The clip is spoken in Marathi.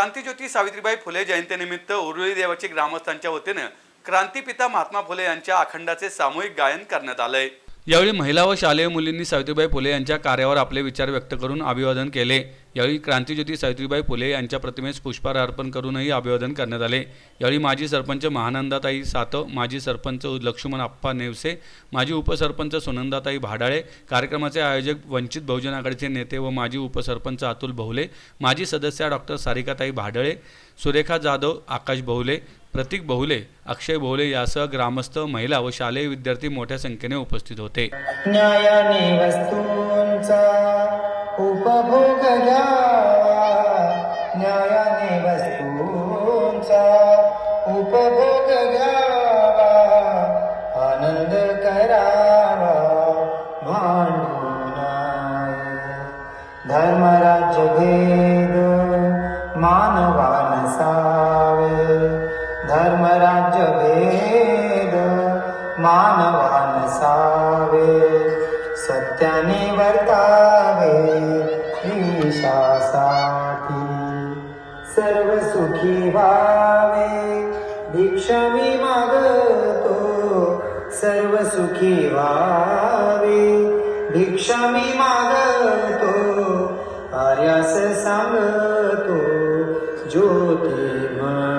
क्रांतीज्योती सावित्रीबाई फुले जयंतीनिमित्त उरुळी देवाची ग्रामस्थांच्या वतीनं क्रांतीपिता महात्मा फुले यांच्या अखंडाचे सामूहिक गायन करण्यात आलंय. यावेळी महिला व शालेय मुलींनी सावित्रीबाई फुले यांच्या कार्यावर आपले विचार व्यक्त करून अभिवादन केले. यावेळी क्रांतीज्योती सावित्रीबाई फुले यांच्या प्रतिमेस पुष्पहार अर्पण करूनही अभिवादन करण्यात आले. यावेळी माजी सरपंच महानंदाताई सातव माजी सरपंच लक्ष्मण आप्पा नेवसे माजी उपसरपंच सुनंदाताई भाडाळे कार्यक्रमाचे आयोजक वंचित बहुजन आघाडीचे नेते व माजी उपसरपंच अतुल बहुले माजी सदस्या डॉक्टर सारिकाताई भाडळे सुरेखा जाधव आकाश भोवले प्रतीक बहुले अक्षय बहुले यासह ग्रामस्थ महिला व शालेय विद्यार्थी मोठ्या संख्येने उपस्थित होते. न्यायाने वस्तूंचा उपभोग घ्यावा. न्यायाने वस्तूंचा उपभोग घ्यावा. आनंद करावा. भांडून धर्मराज्य भेद मानवानसा वे सत्यनिवर्तावे निशा सर्वसुखी भावे भिक्षामि मागतो। सर्वसुखी वावे भिक्षामि मागतो। अर्यसमतो ज्योतिम